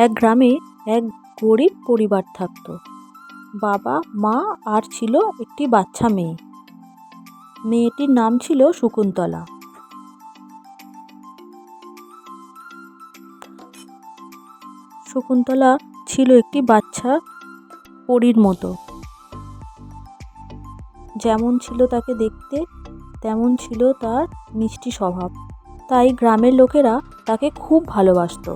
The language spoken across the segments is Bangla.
এক গ্রামে এক গরিব পরিবার থাকতো। বাবা, মা আর ছিল একটি বাচ্চা মেয়ে। মেয়েটির নাম ছিল শকুন্তলা। শকুন্তলা ছিল একটি বাচ্চা পরীর মতো। যেমন ছিল তাকে দেখতে, তেমন ছিল তার মিষ্টি স্বভাব। তাই গ্রামের লোকেরা তাকে খুব ভালোবাসতো।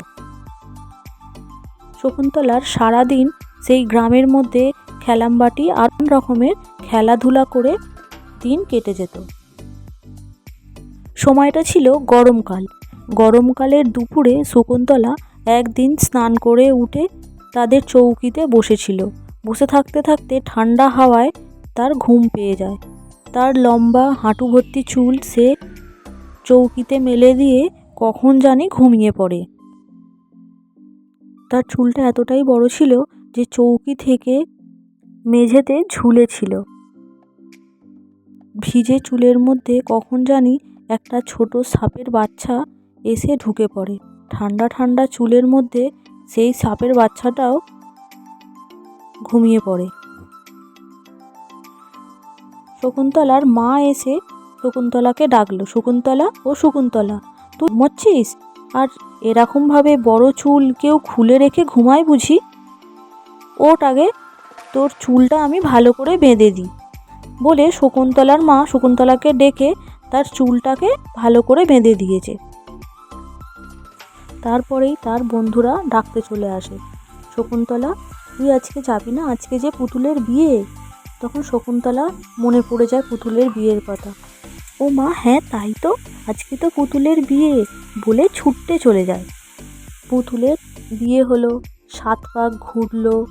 শকুন্তলার সারাদিন সেই গ্রামের মধ্যে খেলামবাটি আর রকমের খেলাধুলা করে দিন কেটে যেত। সময়টা ছিল গরমকাল। গরমকালের দুপুরে শকুন্তলা একদিন স্নান করে উঠে তাদের চৌকিতে বসেছিল। বসে থাকতে থাকতে ঠান্ডা হাওয়ায় তার ঘুম পেয়ে যায়। তার লম্বা হাঁটু ভর্তি চুল সে চৌকিতে মেলে দিয়ে কখন জানি ঘুমিয়ে পড়ে। তার চুলটা এতটাই বড় ছিল যে চৌকি থেকে মেঝেতে ঝুলেছিল। ভিজে চুলের মধ্যে কখন জানি একটা ছোট সাপের বাচ্চা এসে ঢুকে পড়ে। ঠান্ডা ঠান্ডা চুলের মধ্যে সেই সাপের বাচ্চাটাও ঘুমিয়ে পড়ে। শকুন্তলার মা এসে শকুন্তলাকে ডাকলো, শকুন্তলা ও শকুন্তলা, তুই মরছিস আর এরকমভাবে বড় চুল কেউ খুলে রেখে ঘুমায় বুঝি? ওট আগে, তোর চুলটা আমি ভালো করে বেঁধে দিই, বলে শকুন্তলার মা শকুন্তলাকে ডেকে তার চুলটাকে ভালো করে বেঁধে দিয়েছে। তারপরেই তার বন্ধুরা ডাকতে চলে আসে। শকুন্তলা, তুই আজকে যাবি না? আজকে যে পুতুলের বিয়ে? তখন শকুন্তলা মনে পড়ে যায় পুতুলের বিয়ের কথা। ও মা হ্যাঁ তাই তো। আজকে তো পুতুলের বিয়ে। বলে ছুটতে চলে যায়। পুতুলের বিয়ে হলো, সাত পাক ঘুরলো।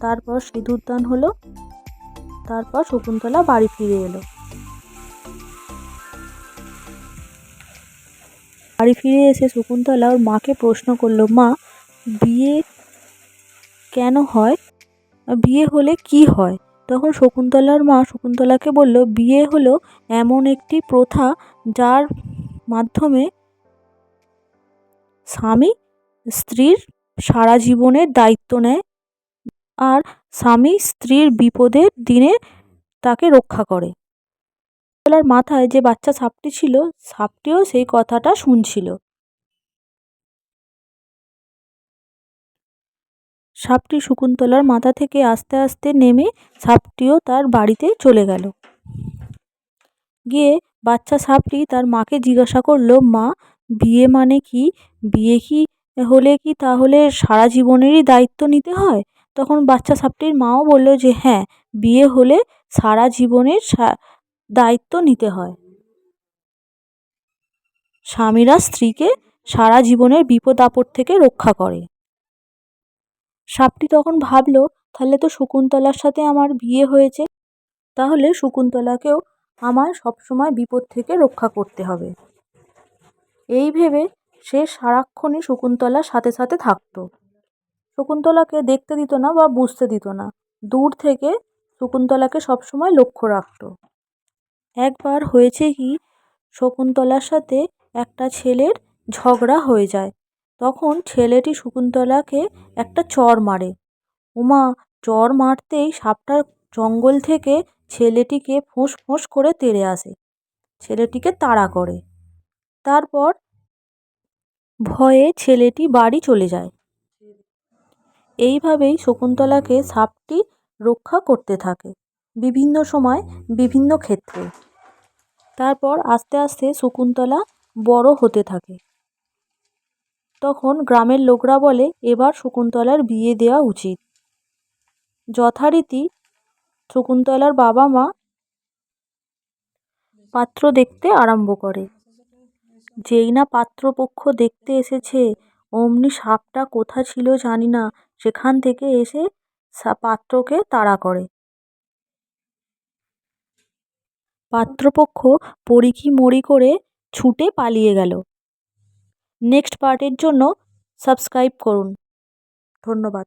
তারপর সিঁদুরদান হলো, তারপর শকুন্তলা বাড়ি ফিরে এলো। বাড়ি ফিরে এসে শকুন্তলা ওর মাকে প্রশ্ন করল, মা, বিয়ে কেন হয়? বিয়ে হলে কি হয়? তখন শকুন্তলার মা শকুন্তলাকে বলল, বিয়ে হলো এমন একটি প্রথা যার মাধ্যমে স্বামী স্ত্রীর সারা জীবনের দায়িত্ব নেয় আর স্বামী স্ত্রীর বিপদের দিনে তাকে রক্ষা করে। শকুন্তলার মাথায় যে বাচ্চা সাপটি ছিল, সাপটিও সেই কথাটা শুনছিল। সাপটি শকুন্তলার মাথা থেকে আস্তে আস্তে নেমে সাপটিও তার বাড়িতে চলে গেল। গিয়ে বাচ্চা সাপটি তার মাকে জিজ্ঞাসা করল, মা, বিয়ে মানে কি? বিয়ে কি হলে কি তাহলে সারা জীবনেরই দায়িত্ব নিতে হয়? তখন বাচ্চা সাপটির মাও বলল যে হ্যাঁ বিয়ে হলে সারা জীবনের দায়িত্ব নিতে হয়। স্বামীরা স্ত্রীকে সারা জীবনের বিপদ আপদ থেকে রক্ষা করে। সাপটি তখন ভাবলো, তাহলে তো শকুন্তলার সাথে আমার বিয়ে হয়েছে। তাহলে শকুন্তলাকেও আমায় সবসময় বিপদ থেকে রক্ষা করতে হবে। এই ভেবে সে সারাক্ষণই শকুন্তলার সাথে সাথে থাকতো। শকুন্তলাকে দেখতে দিত না বা বুঝতে দিত না। দূর থেকে শকুন্তলাকে সবসময় লক্ষ্য রাখত। একবার হয়েছে কি, শকুন্তলার সাথে একটা ছেলের ঝগড়া হয়ে যায়। তখন ছেলেটি শকুন্তলাকে একটা চড় মারে। ওমা চড় মারতেই সাপটা জঙ্গল থেকে ছেলেটিকে ফোঁস ফোঁস করে তেড়ে আসে। ছেলেটিকে তাড়া করে। তারপর ভয়ে ছেলেটি বাড়ি চলে যায়। এইভাবেই শকুন্তলাকে সাপটি রক্ষা করতে থাকে বিভিন্ন সময়, বিভিন্ন ক্ষেত্রে। তারপর আস্তে আস্তে শকুন্তলা বড় হতে থাকে। তখন গ্রামের লোকরা বলে, এবার শকুন্তলার বিয়ে দেওয়া উচিত। যথারীতি শকুন্তলার বাবা মা পাত্র দেখতে আরম্ভ করে। যেই না পাত্রপক্ষ দেখতে এসেছে, অমনি সাপটা কোথা ছিল জানি না, সেখান থেকে এসে পাত্রকে তাড়া করে। পাত্রপক্ষ পরিকি মরি করে ছুটে পালিয়ে গেল। নেক্সট পার্টের জন্য সাবস্ক্রাইব করুন। ধন্যবাদ।